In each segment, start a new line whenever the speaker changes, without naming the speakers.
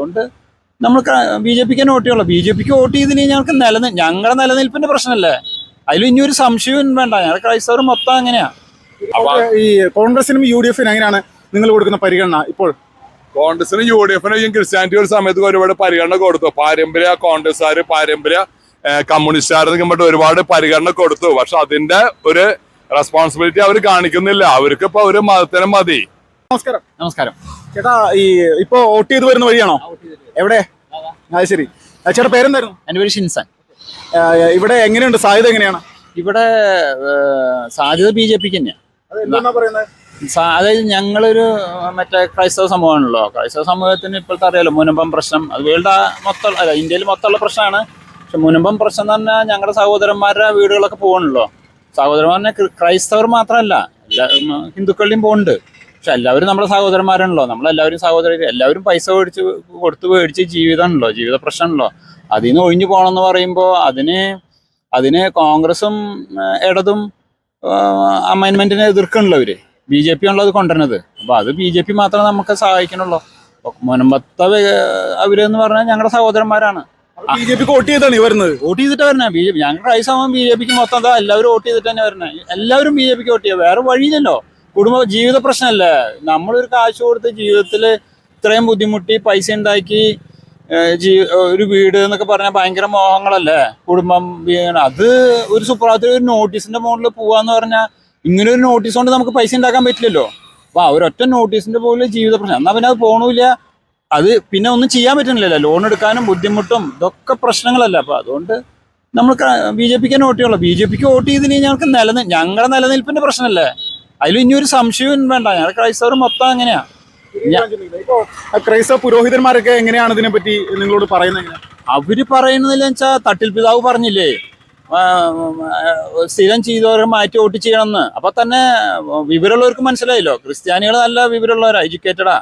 അതുകൊണ്ട് നമ്മൾ B J പിക്ക് തന്നെ വോട്ട് ചെയ്യുള്ളൂ. ബി ജെ പിക്ക് വോട്ട് ചെയ്തില്ലെങ്കിൽ ഞങ്ങൾക്ക് നിലനിൽ ഞങ്ങളുടെ നിലനിൽപ്പിന്റെ പ്രശ്നമല്ലേ? അതിലും ഇനി ഒരു സംശയവും വേണ്ട. ഞങ്ങൾ ക്രൈസ്തവർ മൊത്തം അങ്ങനെയാ.
അപ്പോൾ ഈ കോൺഗ്രസിനും യു ഡി എഫിനും എങ്ങനെയാണ് നിങ്ങൾ കൊടുക്കുന്ന പരിഗണന ഇപ്പോൾ?
കോൺഗ്രസിനും യു ഡി എഫിനും ഈ ക്രിസ്ത്യാനിറ്റി ഒരു സമയത്ത് ഒരുപാട് പരിഗണന കൊടുത്തു. പാരമ്പര്യ കോൺഗ്രസ്സുകാർ പാരമ്പര്യ കമ്മ്യൂണിസ്റ്റുകാർ നിൽക്കുമ്പോൾ ഒരുപാട് പരിഗണന കൊടുത്തു. പക്ഷെ അതിന്റെ ഒരു റെസ്പോൺസിബിലിറ്റി അവർ കാണിക്കുന്നില്ല. അവർക്ക് ഇപ്പൊ ഒരു മതത്തിനും മതി.
നമസ്കാരം.
നമസ്കാരം.
ചേട്ടാ ഈ ഇപ്പോ വോട്ട് ചെയ്ത് വരുന്ന വഴിയാണോ? എവിടെ? അത് ശരി. ചേട്ടാ പേരെന്തായിരുന്നു?
എന്റെ പേര് ഷിൻസൻ.
ഇവിടെ എങ്ങനെയുണ്ട്? സാധ്യത എങ്ങനെയാണ്?
ഇവിടെ സാധ്യത ബി ജെ പിക്ക് തന്നെയാണ് അതായത് ഞങ്ങളൊരു മറ്റേ ക്രൈസ്തവ സമൂഹമാണല്ലോ. ക്രൈസ്തവ സമൂഹത്തിന് ഇപ്പോഴത്തെ അറിയാലോ മുനമ്പം പ്രശ്നം. അത് വേൾഡ് മൊത്തം അല്ല ഇന്ത്യയിൽ മൊത്തമുള്ള പ്രശ്നമാണ്. പക്ഷെ മുനമ്പം പ്രശ്നം എന്ന് പറഞ്ഞാൽ ഞങ്ങളുടെ സഹോദരന്മാരുടെ വീടുകളൊക്കെ പോകണല്ലോ. സഹോദരന്മാരെ ക്രൈസ്തവർ മാത്രമല്ല. എല്ലാ ഉം, ഹിന്ദുക്കളുടെയും പോകുന്നുണ്ട് പക്ഷെ എല്ലാവരും നമ്മുടെ സഹോദരന്മാരാണല്ലോ. നമ്മളെല്ലാവരും സഹോദര എല്ലാവരും പൈസ മേടിച്ച് കൊടുത്ത് മേടിച്ച് ജീവിതമാണല്ലോ ജീവിത പ്രശ്നമാണല്ലോ. അതിൽ നിന്ന് ഒഴിഞ്ഞു പോകണമെന്ന് പറയുമ്പോൾ അതിന് അതിന് കോൺഗ്രസും ഇടതും അമൈൻമെന്റിനെ എതിർക്കണല്ലോ അവർ ബി ജെ പി ആണല്ലോ അത് കൊണ്ടുവരുന്നത്. അപ്പൊ അത് ബി ജെ പി മാത്രമേ നമുക്ക് സഹായിക്കണുള്ളൂ. മുനമ്പത്തെ അവരെന്ന് പറഞ്ഞാൽ ഞങ്ങളുടെ സഹോദരന്മാരാണ്.
ബി ജെ പിക്ക് വോട്ട് ചെയ്താണ് വരുന്നത്?
വോട്ട് ചെയ്തിട്ട് വരണേ. ബി ജെ പി ഞങ്ങൾ ആവുമ്പോൾ ബി ജെ പിക്ക് മൊത്തം എന്താ? എല്ലാവരും വോട്ട് ചെയ്തിട്ട് തന്നെ വരണേ. എല്ലാവരും ബി ജെ പിക്ക് വോട്ട് ചെയ്യുക വേറെ വഴിയില്ലല്ലോ. കുടുംബ ജീവിത പ്രശ്നമല്ലേ? നമ്മളൊരു കാശ് കൊടുത്ത് ജീവിതത്തിൽ ഇത്രയും ബുദ്ധിമുട്ടി പൈസ ഉണ്ടാക്കി ജീ ഒരു വീട് എന്നൊക്കെ പറഞ്ഞാൽ ഭയങ്കര മോഹങ്ങളല്ലേ? കുടുംബം അത് ഒരു സുപ്രഭാതത്തിൽ ഒരു നോട്ടീസിന്റെ മുകളിൽ പോവാന്ന് പറഞ്ഞാൽ ഇങ്ങനെ ഒരു നോട്ടീസ് കൊണ്ട് നമുക്ക് പൈസ ഉണ്ടാക്കാൻ പറ്റില്ലല്ലോ. അപ്പൊ ആ ഒരൊറ്റ നോട്ടീസിന്റെ പോലെ ജീവിത പ്രശ്നം. എന്നാ പിന്നെ അത് പോണില്ല. അത് പിന്നെ ഒന്നും ചെയ്യാൻ പറ്റുന്നില്ലല്ലോ. ലോൺ എടുക്കാനും ബുദ്ധിമുട്ടും ഇതൊക്കെ പ്രശ്നങ്ങളല്ല. അപ്പൊ അതുകൊണ്ട് നമ്മൾ ബി ജെ പിക്ക് തന്നെ വോട്ട് ചെയ്യുള്ളൂ ബി ജെ പിക്ക് വോട്ട് ചെയ്തിന് ഞങ്ങൾക്ക് നിലനിൽ ഞങ്ങളുടെ നിലനിൽപ്പിന്റെ പ്രശ്നമല്ലേ? അതിൽ ഇനി ഒരു സംശയവും വേണ്ട. ഞങ്ങൾ ക്രൈസ്തവർ മൊത്തം അങ്ങനെയാ.
ക്രൈസ്തവ പുരോഹിതന്മാരൊക്കെ എങ്ങനെയാണ് ഇതിനെ പറ്റി നിങ്ങളോട് പറയുന്നത്?
അവർ പറയുന്നതിൽ വെച്ചാൽ തട്ടിൽ പിതാവ് പറഞ്ഞില്ലേ സ്ഥിരം ചെയ്തവരെ മാറ്റി വോട്ട് ചെയ്യണമെന്ന് അപ്പൊ തന്നെ വിവരമുള്ളവർക്ക് മനസ്സിലായല്ലോ. ക്രിസ്ത്യാനികൾ നല്ല വിവരമുള്ളവരാ എഡ്യൂക്കേറ്റഡാ.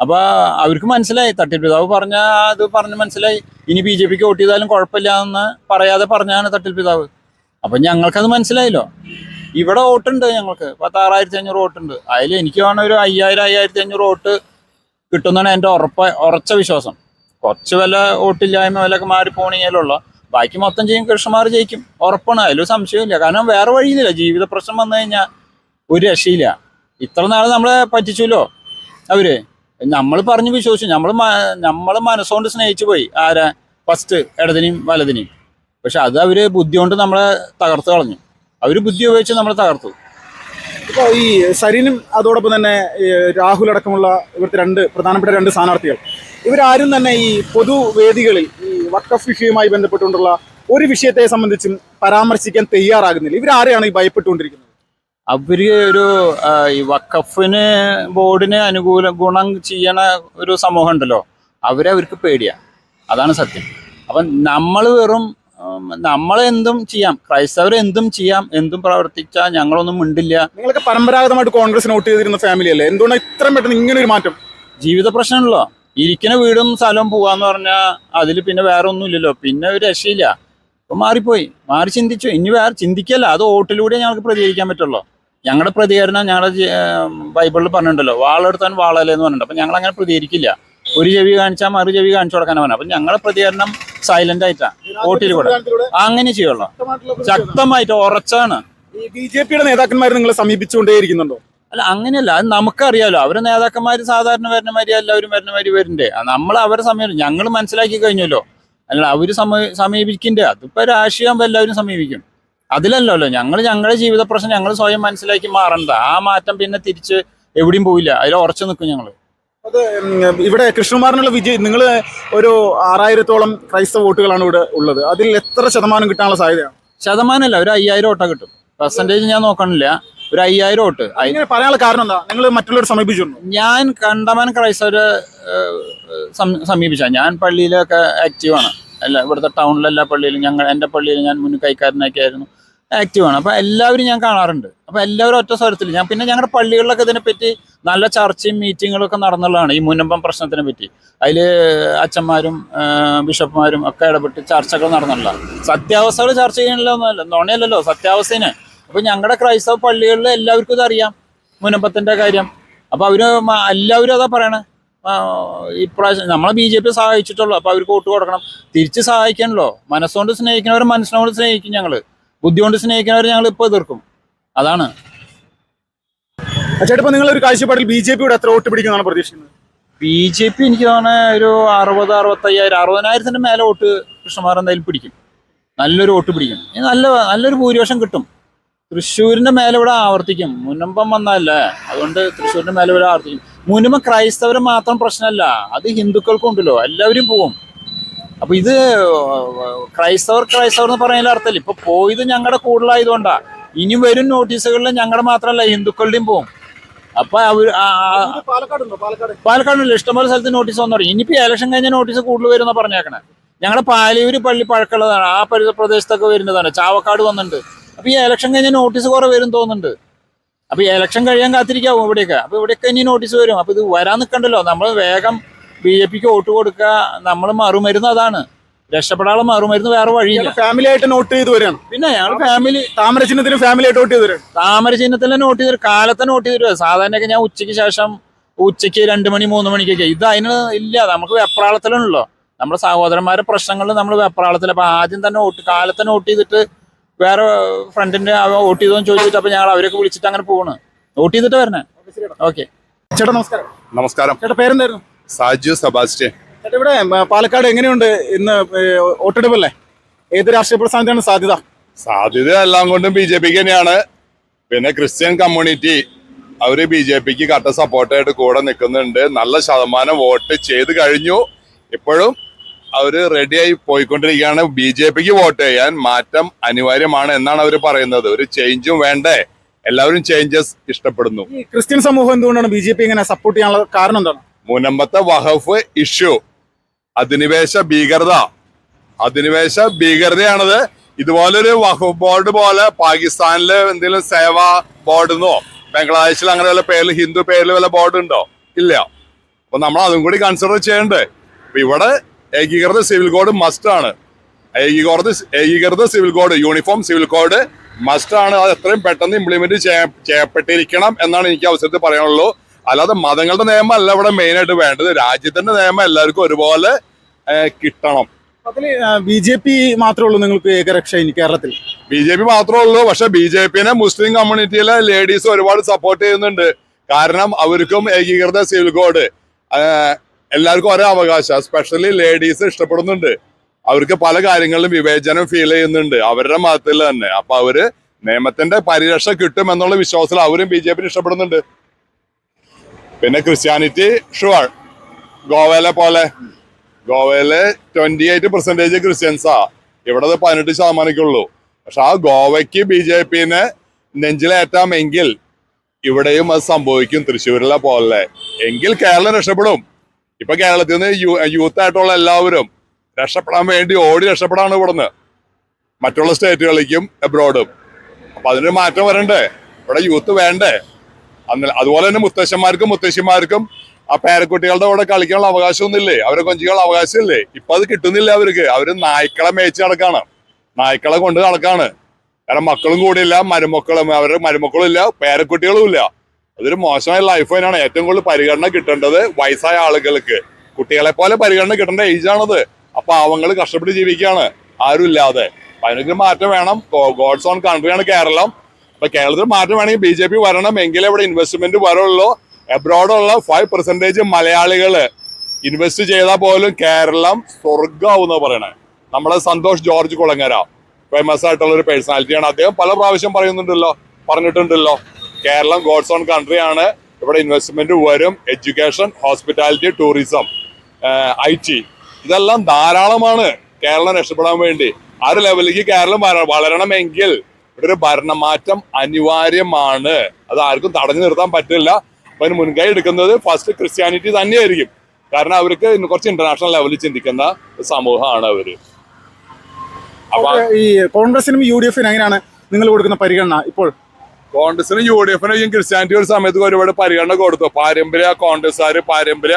അപ്പൊ അവർക്ക് മനസ്സിലായി. തട്ടിൽ പിതാവ് പറഞ്ഞ അത് പറഞ്ഞ് മനസ്സിലായി. ഇനി ബി ജെ പിക്ക് വോട്ട് ചെയ്താലും കുഴപ്പമില്ല എന്ന് പറയാതെ പറഞ്ഞാണ് തട്ടിൽ പിതാവ്. അപ്പൊ ഞങ്ങൾക്കത് മനസ്സിലായല്ലോ. ഇവിടെ വോട്ടുണ്ട് ഞങ്ങൾക്ക്. പത്താറായിരത്തി അഞ്ഞൂറ് വോട്ടുണ്ട്. അതിൽ എനിക്ക് വേണം ഒരു അയ്യായിരം അയ്യായിരത്തി അഞ്ഞൂറ് വോട്ട് കിട്ടുന്നതാണ് എന്റെ ഉറപ്പ ഉറച്ച വിശ്വാസം. കുറച്ച് വല്ല വോട്ടില്ലായ്മ വല്ലൊക്കെ മാറി പോണെങ്കിലുള്ള ബാക്കി മൊത്തം ചെയ്യും കൃഷ്ണമാർ ജയിക്കും. ഉറപ്പാണ് അതിലൊരു സംശയമില്ല കാരണം വേറെ വഴിയില്ല. ജീവിത പ്രശ്നം വന്നു കഴിഞ്ഞാൽ ഒരു രക്ഷയില്ല. ഇത്ര നാൾ നമ്മളെ പറ്റിച്ചല്ലോ. അവർ നമ്മൾ പറഞ്ഞു വിശ്വസിച്ചു. നമ്മൾ നമ്മൾ മനസ്സുകൊണ്ട് സ്നേഹിച്ചു പോയി. ആരാ? ഫസ്റ്റ് ഇടതിനെയും വലതിനെയും. പക്ഷെ അത് അവർ ബുദ്ധി കൊണ്ട് നമ്മളെ തകർത്ത് കളഞ്ഞു. അവർ ബുദ്ധി ഉപയോഗിച്ച് നമ്മളെ തകർത്തു.
ഇപ്പോ ഈ സരീനും അതോടൊപ്പം തന്നെ രാഹുൽ അടക്കമുള്ള ഇവിടുത്തെ രണ്ട് പ്രധാനപ്പെട്ട രണ്ട് സ്ഥാനാർത്ഥികൾ. ഇവരാരും തന്നെ ഈ പൊതുവേദികളിൽ ഈ വക്കഫ് വിഷയവുമായി ബന്ധപ്പെട്ടുകൊണ്ടുള്ള ഒരു വിഷയത്തെ സംബന്ധിച്ചും പരാമർശിക്കാൻ തയ്യാറാകുന്നില്ല. ഇവരാരെയാണ് ഈ ഭയപ്പെട്ടുകൊണ്ടിരിക്കുന്നത്?
അവർ ഒരു ഈ വക്കഫിന് ബോർഡിന് അനുകൂല ഗുണം ചെയ്യണ ഒരു സമൂഹം ഉണ്ടല്ലോ. അവരെ അവർക്ക് പേടിയാ. അതാണ് സത്യം. അപ്പം നമ്മൾ വെറും ഉം, നമ്മളെന്തും ചെയ്യാം. ക്രൈസ്തവർ എന്തും ചെയ്യാം. എന്തും പ്രവർത്തിച്ചാൽ ഞങ്ങളൊന്നും മിണ്ടില്ല.
നിങ്ങളൊക്കെ പരമ്പരാഗതമായിട്ട് കോൺഗ്രസ് നോട്ട് ചെയ്തിരുന്ന ഫാമിലി അല്ലേ? എന്തുകൊണ്ടാണ് ഇത്രയും പെട്ടെന്ന് ഇങ്ങനെ ഒരു മാറ്റം?
ജീവിത പ്രശ്നമല്ലോ ഇരിക്കുന്ന വീടും സ്ഥലവും പോവാന്ന് പറഞ്ഞാൽ അതിൽ പിന്നെ വേറെ ഒന്നുമില്ലല്ലോ പിന്നെ ഒരു രക്ഷയില്ല. അപ്പൊ മാറിപ്പോയി. മാറി ചിന്തിച്ചു. ഇനി വേറെ ചിന്തിക്കല്ല. അത് വോട്ടിലൂടെ ഞങ്ങൾക്ക് പ്രതികരിക്കാൻ പറ്റുള്ളൂ. ഞങ്ങളുടെ പ്രതികരണം ഞങ്ങളുടെ ബൈബിളിൽ പറഞ്ഞിട്ടുണ്ടല്ലോ. വാളെടുത്താൻ വാളല്ലേ എന്ന് പറഞ്ഞിട്ടുണ്ട്. അപ്പൊ ഞങ്ങൾ അങ്ങനെ പ്രതികരിക്കില്ല. ഒരു ചെവി കാണിച്ചാൽ മറു ചെവി കാണിച്ചു കൊടുക്കാൻ പറഞ്ഞു അപ്പൊ ഞങ്ങളെ പ്രതികരണം സൈലന്റ് ആയിട്ടാ. വോട്ടിലൂടെ അങ്ങനെ ചെയ്യുള്ളൂ. ശക്തമായിട്ട് ഉറച്ചാണ്.
ബി ജെ പിയുടെ നേതാക്കന്മാർ നിങ്ങളെ സമീപിച്ചുകൊണ്ടേയിരിക്കുന്നുണ്ടോ?
അല്ല അങ്ങനെയല്ല. അത് നമുക്കറിയാലോ. അവരെ നേതാക്കന്മാർ സാധാരണ വരുന്ന എല്ലാവരും വരുന്ന വരണ്ടേ. വരുന്നുണ്ട് നമ്മൾ അവരെ സമയം ഞങ്ങൾ മനസ്സിലാക്കി കഴിഞ്ഞല്ലോ. അല്ല അവർ സമീ- സമീപിക്കണ്ടേ? അതിപ്പോ രാഷ്ട്രീയം എല്ലാവരും സമീപിക്കും. അതിലല്ലോ ഞങ്ങൾ ഞങ്ങളുടെ ജീവിത പ്രശ്നം ഞങ്ങൾ സ്വയം മനസ്സിലാക്കി മാറണ്ട. ആ മാറ്റം പിന്നെ തിരിച്ച് എവിടെയും പോയില്ല അതിൽ ഉറച്ചു നിൽക്കും ഞങ്ങൾ
അത് ഇവിടെ കൃഷ്ണകുമാറിനുള്ള വിജയ് നിങ്ങൾ ഒരു ആറായിരത്തോളം ക്രൈസ്തവ വോട്ടുകളാണ് ഇവിടെ ഉള്ളത്. അതിൽ എത്ര ശതമാനം കിട്ടാനുള്ള സാധ്യതയാണ്?
ശതമാനമല്ല ഒരു അയ്യായിരം വോട്ടാ കിട്ടും. പെർസെന്റേജ് ഞാൻ നോക്കണില്ല. ഒരു അയ്യായിരം വോട്ട്.
പറയാനുള്ള കാരണം എന്താ? നിങ്ങൾ മറ്റുള്ളവർ സമീപിച്ചിരുന്നു?
ഞാൻ കണ്ടമാൻ ക്രൈസ്തവരെ സമീപിച്ച. ഞാൻ പള്ളിയിലൊക്കെ ആക്റ്റീവാണ് അല്ല ഇവിടുത്തെ ടൗണിലെല്ലാ പള്ളിയിലും ഞങ്ങൾ എന്റെ പള്ളിയിൽ ഞാൻ മുൻ കൈക്കാരനൊക്കെ ആയിരുന്നു ആക്റ്റീവാണ് അപ്പോൾ എല്ലാവരും ഞാൻ കാണാറുണ്ട്. അപ്പോൾ എല്ലാവരും ഒറ്റ സ്വരത്തിൽ ഞാൻ പിന്നെ ഞങ്ങളുടെ പള്ളികളിലൊക്കെ ഇതിനെപ്പറ്റി നല്ല ചർച്ചയും മീറ്റിങ്ങുകളൊക്കെ നടന്നുള്ളതാണ് ഈ മുന്നമ്പം പ്രശ്നത്തിനെ പറ്റി. അതിൽ അച്ഛന്മാരും ബിഷപ്പുമാരും ഒക്കെ ഇടപെട്ട് ചർച്ചകൾ നടന്നുള്ള സത്യാവസ്ഥകൾ ചർച്ച ചെയ്യാനുള്ള ഒന്നുമല്ല. നുണയല്ലല്ലോ അപ്പോൾ ഞങ്ങളുടെ ക്രൈസ്തവ പള്ളികളിൽ എല്ലാവർക്കും ഇതറിയാം അറിയാം മുനമ്പത്തിന്റെ കാര്യം. അപ്പോൾ അവർ എല്ലാവരും അതാ പറയണേ. ഇപ്രാവശ്യം നമ്മളെ ബി ജെ പി സഹായിച്ചിട്ടുള്ളൂ. അപ്പോൾ അവർക്ക് വോട്ട് കൊടുക്കണം. തിരിച്ച് സഹായിക്കണല്ലോ. മനസ്സുകൊണ്ട് സ്നേഹിക്കുന്നവർ മനസ്സിനോട് സ്നേഹിക്കും ഞങ്ങൾ. ബുദ്ധി കൊണ്ട് സ്നേഹിക്കുന്നവരെ ഞങ്ങൾ ഇപ്പൊ എതിർക്കും. അതാണ്.
ചേട്ടാ ഇപ്പൊ നിങ്ങളൊരു കാഴ്ചപ്പാടിൽ ബി ജെ പിയുടെ എത്ര വോട്ട് പിടിക്കുന്നതാണ് പ്രതീക്ഷിക്കുന്നത്?
ബി ജെ പി എനിക്ക് തോന്നുന്നത് ഒരു അറുപത് അറുപത്തയ്യായിരം അറുപതിനായിരത്തിന്റെ മേലെ വോട്ട് കൃഷ്ണമാർ എന്തായാലും പിടിക്കും. നല്ലൊരു വോട്ട് പിടിക്കും. നല്ല നല്ലൊരു ഭൂരിപക്ഷം കിട്ടും. തൃശ്ശൂരിന്റെ മേലെ ഇവിടെ ആവർത്തിക്കും. മുനമ്പം വന്നല്ലേ അതുകൊണ്ട് തൃശ്ശൂരിന്റെ മേലെ ഇവിടെ ആവർത്തിക്കും. മുനമ്പം ക്രൈസ്തവർ മാത്രം പ്രശ്നമല്ല. അത് ഹിന്ദുക്കൾക്കും ഉണ്ടല്ലോ. എല്ലാവരും പോവും അപ്പൊ ഇത് ക്രൈസ്തവർ ക്രൈസ്തവർ എന്ന് പറയുന്നതിൽ അർത്ഥമില്ല? ഇപ്പൊ പോയത് ഞങ്ങളുടെ കൂടുതലായതുകൊണ്ടാ ഇനി വരും നോട്ടീസുകളിൽ ഞങ്ങളുടെ മാത്രമല്ല ഹിന്ദുക്കളുടെയും പോകും അപ്പൊ അവർ
പാലക്കാടുണ്ടോ?
ഇഷ്ടംപോലെ സ്ഥലത്ത് നോട്ടീസ് വന്നു തുടങ്ങി. ഇനിയിപ്പോ ഇലക്ഷൻ കഴിഞ്ഞ നോട്ടീസ് കൂടുതൽ വരുന്ന പറഞ്ഞേക്കണേ. ഞങ്ങളുടെ പാലയൂര് പള്ളി പഴക്കമുള്ളതാണ്. ആ പരിസര പ്രദേശത്തൊക്കെ വരുന്നതാണ്. ചാവക്കാട് വന്നിട്ടുണ്ട് അപ്പൊ ഈ ഇലക്ഷൻ കഴിഞ്ഞ നോട്ടീസ് കുറെ വരും തോന്നുന്നുണ്ട്. അപ്പൊ ഈ ഇലക്ഷൻ കഴിയാൻ കാത്തിരിക്കാവും ഇവിടെയൊക്കെ? അപ്പൊ ഇവിടെയൊക്കെ ഇനി നോട്ടീസ് വരും. അപ്പൊ ഇത് വരാൻ നിൽക്കണ്ടല്ലോ നമ്മൾ വേഗം ബി ജെ പിക്ക് വോട്ട് കൊടുക്കുക നമ്മൾ മറുമരുന്ന് അതാണ്. രക്ഷപ്പെടാനുള്ള മറുമരുന്ന് വേറെ വഴി
ഫാമിലി ആയിട്ട് നോട്ട് ചെയ്ത് വരികയാണ്
പിന്നെ ഞങ്ങൾ ഫാമിലി
താമര ചിഹ്നത്തിന് ഫാമിലി ആയിട്ട് വോട്ട് ചെയ്ത് വരികയാണ്
താമര നോട്ട് ചെയ്ത് കാലത്തെ നോട്ട് ചെയ്തിട്ട് സാധാരണയൊക്കെ ഞാൻ ഉച്ചയ്ക്ക് ശേഷം ഉച്ചയ്ക്ക് രണ്ട് മണി മൂന്ന് മണിക്കൊക്കെ. ഇത് അതിന് ഇല്ല. നമുക്ക് വെപ്രാളത്തിലാണല്ലോ. നമ്മുടെ സഹോദരന്മാരുടെ പ്രശ്നങ്ങൾ നമ്മൾ വെപ്രാളത്തിൽ അപ്പൊ ആദ്യം തന്നെ വോട്ട് കാലത്തെ നോട്ട് ചെയ്തിട്ട് വേറെ ഫ്രണ്ടിന്റെ വോട്ട് ചെയ്തോന്ന് ചോദിച്ചിട്ട് അപ്പൊ ഞങ്ങൾ അവരൊക്കെ വിളിച്ചിട്ട് അങ്ങനെ പോകണം നോട്ട് ചെയ്തിട്ട് വരണേ. ഓക്കെ.
ചേട്ടാ നമസ്കാരം.
നമസ്കാരം.
ചേട്ടാ പേരെന്തായിരുന്നു?
സാജു സബാസ്റ്റ്യൻ.
ഇവിടെ പാലക്കാട് എങ്ങനെയുണ്ട് ഇന്ന് വോട്ടെടുപ്പല്ലേ? ഏത് രാഷ്ട്രീയ പ്രസ്ഥാനത്തിനാണ് സാധ്യത?
സാധ്യത എല്ലാം കൊണ്ടും ബി ജെ പിക്ക് തന്നെയാണ്. പിന്നെ ക്രിസ്ത്യൻ കമ്മ്യൂണിറ്റി അവർ ബി ജെ പിക്ക് കട്ട സപ്പോർട്ടായിട്ട് കൂടെ നിൽക്കുന്നുണ്ട്. നല്ല ശതമാനം വോട്ട് ചെയ്ത് കഴിഞ്ഞു. ഇപ്പോഴും അവർ റെഡിയായി പോയിക്കൊണ്ടിരിക്കുകയാണ്. ബി ജെ പിക്ക് വോട്ട് ചെയ്യാൻ മാറ്റം അനിവാര്യമാണ് എന്നാണ് അവർ പറയുന്നത്. ഒരു ചേഞ്ചും വേണ്ടേ. എല്ലാവരും ചേഞ്ചസ് ഇഷ്ടപ്പെടുന്നു.
ക്രിസ്ത്യൻ സമൂഹം എന്തുകൊണ്ടാണ് ബി ജെ പി ഇങ്ങനെ സപ്പോർട്ട് ചെയ്യാനുള്ള കാരണം എന്താണ്?
മുനമ്പത്തെ വഖഫ് ഇഷ്യൂ. അധിനിവേശ ഭീകരത. അധിനിവേശ ഭീകരതയാണത്. ഇതുപോലൊരു വഖഫ് ബോർഡ് പോലെ പാകിസ്ഥാനിലെ എന്തെങ്കിലും സേവാ ബോർഡ് എന്നോ ബംഗ്ലാദേശിൽ അങ്ങനെ വല്ല പേരിൽ ഹിന്ദു പേരിൽ വല്ല ബോർഡ് ഉണ്ടോ? ഇല്ല. അപ്പൊ നമ്മൾ അതും കൂടി കൺസിഡർ ചെയ്യണ്ടേ അപ്പൊ ഇവിടെ ഏകീകൃത സിവിൽ കോഡ് മസ്റ്റ് ആണ്. ഏകീകൃത ഏകീകൃത civil code uniform civil code must ആണ്. അത് എത്രയും പെട്ടെന്ന് ഇംപ്ലിമെന്റ് ചെയ്യപ്പെട്ടിരിക്കണം എന്നാണ് എനിക്ക് അവസരത്തിൽ പറയാനുള്ളൂ. അല്ലാതെ മതങ്ങളുടെ നിയമം അല്ല ഇവിടെ മെയിൻ ആയിട്ട് വേണ്ടത്. രാജ്യത്തിന്റെ നിയമം എല്ലാവർക്കും ഒരുപോലെ കിട്ടണം.
അതിൽ ബി ജെ പി മാത്രമേ ഉള്ളൂ നിങ്ങൾക്ക് ഏകരക്ഷ ഇനി കേരളത്തിൽ?
ബി ജെ പി മാത്രമേ ഉള്ളൂ. പക്ഷെ ബി ജെ പിനെ മുസ്ലിം കമ്മ്യൂണിറ്റിയിലെ ലേഡീസ് ഒരുപാട് സപ്പോർട്ട് ചെയ്യുന്നുണ്ട്. കാരണം അവർക്കും ഏകീകൃത സിവിൽ കോഡ് എല്ലാവർക്കും ഒരേ അവകാശം. സ്പെഷ്യലി ലേഡീസ് ഇഷ്ടപ്പെടുന്നുണ്ട്. അവർക്ക് പല കാര്യങ്ങളിലും വിവേചനം ഫീൽ ചെയ്യുന്നുണ്ട്. അവരുടെ മതത്തിൽ തന്നെ. അപ്പൊ അവർ നിയമത്തിന്റെ പരിരക്ഷ കിട്ടും എന്നുള്ള വിശ്വാസത്തിൽ അവരും ബി ജെ പിന് ഇഷ്ടപ്പെടുന്നുണ്ട്. പിന്നെ ക്രിസ്ത്യാനിറ്റി ഷുവർ ഗോവയിലെ പോലെ. ഗോവയിലെ ട്വന്റി എയ്റ്റ് പെർസെന്റേജ് ക്രിസ്ത്യൻസാ. ഇവിടെ പതിനെട്ട് ശതമാനമൊക്കെ ഉള്ളൂ. പക്ഷെ ആ ഗോവയ്ക്ക് ബി ജെ പിന്നെ നെഞ്ചിലേറ്റാമെങ്കിൽ ഇവിടെയും അത് സംഭവിക്കും തൃശ്ശൂരിലെ പോലെ. എങ്കിൽ കേരളം രക്ഷപ്പെടും. ഇപ്പൊ കേരളത്തിൽ നിന്ന് യൂത്ത് ആയിട്ടുള്ള എല്ലാവരും രക്ഷപ്പെടാൻ വേണ്ടി ഓടി രക്ഷപ്പെടാണ് ഇവിടുന്ന്. മറ്റുള്ള സ്റ്റേറ്റുകളിലേക്കും എബ്രോഡും അപ്പൊ അതിനൊരു മാറ്റം വരണ്ടേ? ഇവിടെ യൂത്ത് വേണ്ടേ? അന്ന് അതുപോലെ തന്നെ മുത്തശ്ശന്മാർക്കും മുത്തശ്ശിമാർക്കും ആ പേരക്കുട്ടികളുടെ കൂടെ കളിക്കാനുള്ള അവകാശമൊന്നുമില്ലേ? അവരെ കൊഞ്ചിക്കാനുള്ള അവകാശമില്ലേ? ഇപ്പൊ അത് കിട്ടുന്നില്ല അവർക്ക്. അവർ നായ്ക്കളെ മേച്ച് നടക്കാണ്. നായ്ക്കളെ കൊണ്ട് നടക്കാണ്. കാരണം മക്കളും കൂടിയില്ല മരുമക്കളും അവരുടെ മരുമക്കളും ഇല്ല പേരക്കുട്ടികളും ഇല്ല. അതൊരു മോശമായ ലൈഫ് തന്നെയാണ്. ഏറ്റവും കൂടുതൽ പരിഗണന കിട്ടേണ്ടത് വയസ്സായ ആളുകൾക്ക്. കുട്ടികളെ പോലെ പരിഗണന കിട്ടേണ്ട ഏജാണത് അപ്പൊ അവങ്ങൾ കഷ്ടപ്പെട്ട് ജീവിക്കുകയാണ്. ആരും ഇല്ലാതെ അതിനൊരു മാറ്റം വേണം. ഗോഡ്സ് ഓൺ കൺട്രിയാണ് കേരളം. അപ്പൊ കേരളത്തിൽ മാറ്റം വേണമെങ്കിൽ ബി ജെ പി വരണം. എങ്കിലേ ഇവിടെ ഇൻവെസ്റ്റ്മെന്റ് വരുള്ളൂ എബ്രോഡുള്ള ഫൈവ് പെർസെന്റേജ് മലയാളികൾ ഇൻവെസ്റ്റ് ചെയ്താൽ പോലും കേരളം സ്വർഗാവുന്ന പറയണേ. നമ്മളെ സന്തോഷ് ജോർജ് കുളങ്ങര ഫേമസ് ആയിട്ടുള്ള ഒരു പേഴ്സണാലിറ്റിയാണ് അദ്ദേഹം പല പ്രാവശ്യം പറയുന്നുണ്ടല്ലോ പറഞ്ഞിട്ടുണ്ടല്ലോ. കേരളം ഗോഡ്സ് ഓൺ കൺട്രി ആണ്. ഇവിടെ ഇൻവെസ്റ്റ്മെന്റ് വരും. Education hospitality tourism I T ഇതെല്ലാം ധാരാളമാണ് കേരളം രക്ഷപ്പെടാൻ വേണ്ടി. ആ ഒരു ലെവലിലേക്ക് കേരളം വളരണമെങ്കിൽ ഇവിടെ ഒരു ഭരണമാറ്റം അനിവാര്യമാണ്. അത് ആർക്കും തടഞ്ഞു നിർത്താൻ പറ്റില്ല. അപ്പൊ അതിന് മുൻകൈ എടുക്കുന്നത് ഫസ്റ്റ് ക്രിസ്ത്യാനിറ്റി തന്നെയായിരിക്കും. കാരണം അവർക്ക് കുറച്ച് ഇന്റർനാഷണൽ ലെവലിൽ ചിന്തിക്കുന്ന സമൂഹമാണ് അവർ. അപ്പൊ
ഈ കോൺഗ്രസിനും യു ഡി എഫിനും എങ്ങനെയാണ് നിങ്ങൾ കൊടുക്കുന്ന പരിഗണന ഇപ്പോൾ?
കോൺഗ്രസിനും യു ഡി എഫിനും ഈ ക്രിസ്ത്യാനിറ്റി ഒരു സമയത്ത് ഒരുപാട് പരിഗണന കൊടുത്തു. പാരമ്പര്യ കോൺഗ്രസ്സുകാർ പാരമ്പര്യ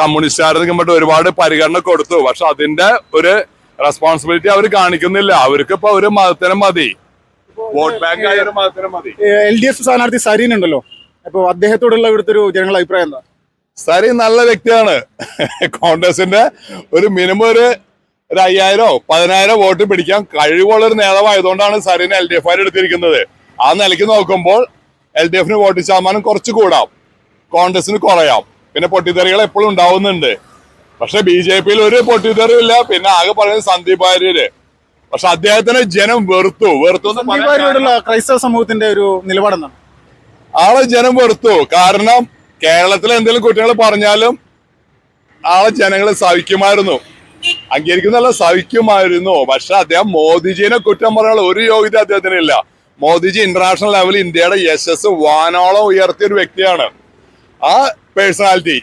കമ്മ്യൂണിസ്റ്റുകാർ നിൽക്കുമ്പോൾ ഒരുപാട് പരിഗണന കൊടുത്തു. പക്ഷെ അതിന്റെ ഒരു റെസ്പോൺസിബിലിറ്റി അവർ കാണിക്കുന്നില്ല. അവർക്ക് ഇപ്പൊ ഒരു മതത്തിനും മതി. വോട്ട് ബാങ്ക് മതത്തിന് മതി
എൽ ഡി എഫ് സ്ഥാനാർത്ഥി സരീൻ ഉണ്ടല്ലോ. അപ്പൊ അദ്ദേഹത്തോടുള്ള ഇവിടുത്തെ ഒരു ജനങ്ങളുടെ അഭിപ്രായം എന്താ?
സരി നല്ല വ്യക്തിയാണ്. കോൺഗ്രസിന്റെ ഒരു മിനിമം ഒരു ഒരു അയ്യായിരോ പതിനായിരോ വോട്ട് പിടിക്കാൻ കഴിവുള്ള ഒരു നേതാവായതുകൊണ്ടാണ് സരീൻ എൽ ഡി എഫ് ആർ എടുത്തിരിക്കുന്നത്. ആ നിലയ്ക്ക് നോക്കുമ്പോൾ എൽ ഡി എഫിന് വോട്ട് ശതമാനം കുറച്ച് കൂടാം. കോൺഗ്രസിന് കുറയാം. പിന്നെ പൊട്ടിത്തെറികൾ എപ്പോഴും ഉണ്ടാവുന്നുണ്ട്. പക്ഷെ ബി ജെ പിയിൽ ഒരു പൊട്ടിത്തെറിയും ഇല്ല. പിന്നെ ആകെ പറയുന്നത് സന്ദീപ് വാര്യര്. പക്ഷെ അദ്ദേഹത്തിന് ജനം വെറുത്തു. വെറുത്തു
ക്രൈസ്തവ സമൂഹത്തിന്റെ ഒരു നിലപാടെന്നാണ്
ആളെ ജനം വെറുത്തു. കാരണം കേരളത്തിലെ എന്തെങ്കിലും കുട്ടികൾ പറഞ്ഞാലും ആളെ ജനങ്ങളെ സഹിക്കുമായിരുന്നു. അംഗീകരിക്കുന്നല്ല സഹിക്കുമായിരുന്നു. പക്ഷെ അദ്ദേഹം മോദിജിനെ കുറ്റം പറയാനുള്ള ഒരു യോഗ്യത അദ്ദേഹത്തിന് ഇല്ല മോദിജി ഇന്റർനാഷണൽ ലെവലിൽ ഇന്ത്യയുടെ യശസ് വാനോളം ഉയർത്തിയ ഒരു വ്യക്തിയാണ്. ആ പേഴ്സണാലിറ്റി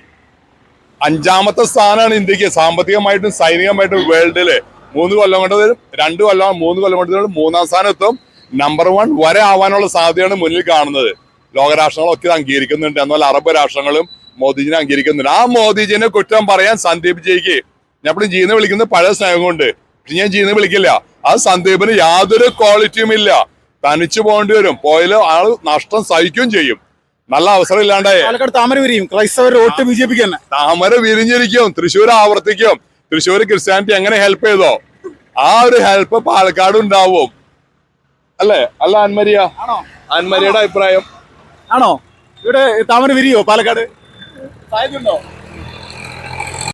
അഞ്ചാമത്തെ സ്ഥാനമാണ് ഇന്ത്യയ്ക്ക്. സാമ്പത്തികമായിട്ടും സൈനികമായിട്ടും വേൾഡിൽ മൂന്ന് കൊല്ലം കൊണ്ട് വരും. രണ്ട് കൊല്ലം മൂന്ന് കൊല്ലം കൊണ്ട് വരും. മൂന്നാം സ്ഥാനം എത്തും. നമ്പർ വൺ വരെ ആവാനുള്ള സാധ്യതയാണ് മുന്നിൽ കാണുന്നത്. ലോകരാഷ്ട്രങ്ങളൊക്കെ ഇത് അംഗീകരിക്കുന്നുണ്ട്. എന്നാൽ അറബ് രാഷ്ട്രങ്ങളും മോദിജിനെ അംഗീകരിക്കുന്നുണ്ട്. ആ മോദിജിനെ കുറ്റം പറയാൻ സന്ദീപ് ജിക്ക് ഞാൻ എപ്പോഴും ജീന്ന് വിളിക്കുന്നത് പഴയ സ്നേഹം കൊണ്ട്. പക്ഷെ ഞാൻ ജീന്ന് വിളിക്കില്ല. ആ സന്ദീപിന് യാതൊരു ക്വാളിറ്റിയും ഇല്ല. തനിച്ചു പോകേണ്ടി വരും. പോയാലും ആൾ നഷ്ടം സഹിക്കുകയും ചെയ്യും. നല്ല അവസരം ഇല്ലാണ്ടായി.
താമര വിരിയും ക്രൈസ്തവർ വോട്ട് ബി ജെ പിക്ക് തന്നെ.
താമര വിരിഞ്ഞിരിക്കും. തൃശ്ശൂർ ആവർത്തിക്കും. തൃശ്ശൂർ ക്രിസ്ത്യാനിറ്റി എങ്ങനെ ഹെൽപ്പ് ചെയ്തോ ആ ഒരു ഹെൽപ്പ് പാലക്കാട് ഉണ്ടാവും. അല്ലേ? അല്ല അൻമരിയ
ആണോ?
അൻമരിയുടെ അഭിപ്രായം.
ആണോ? ഇവിടെ താമര വിരിയോ പാലക്കാട്? സാധ്യതയുണ്ടോ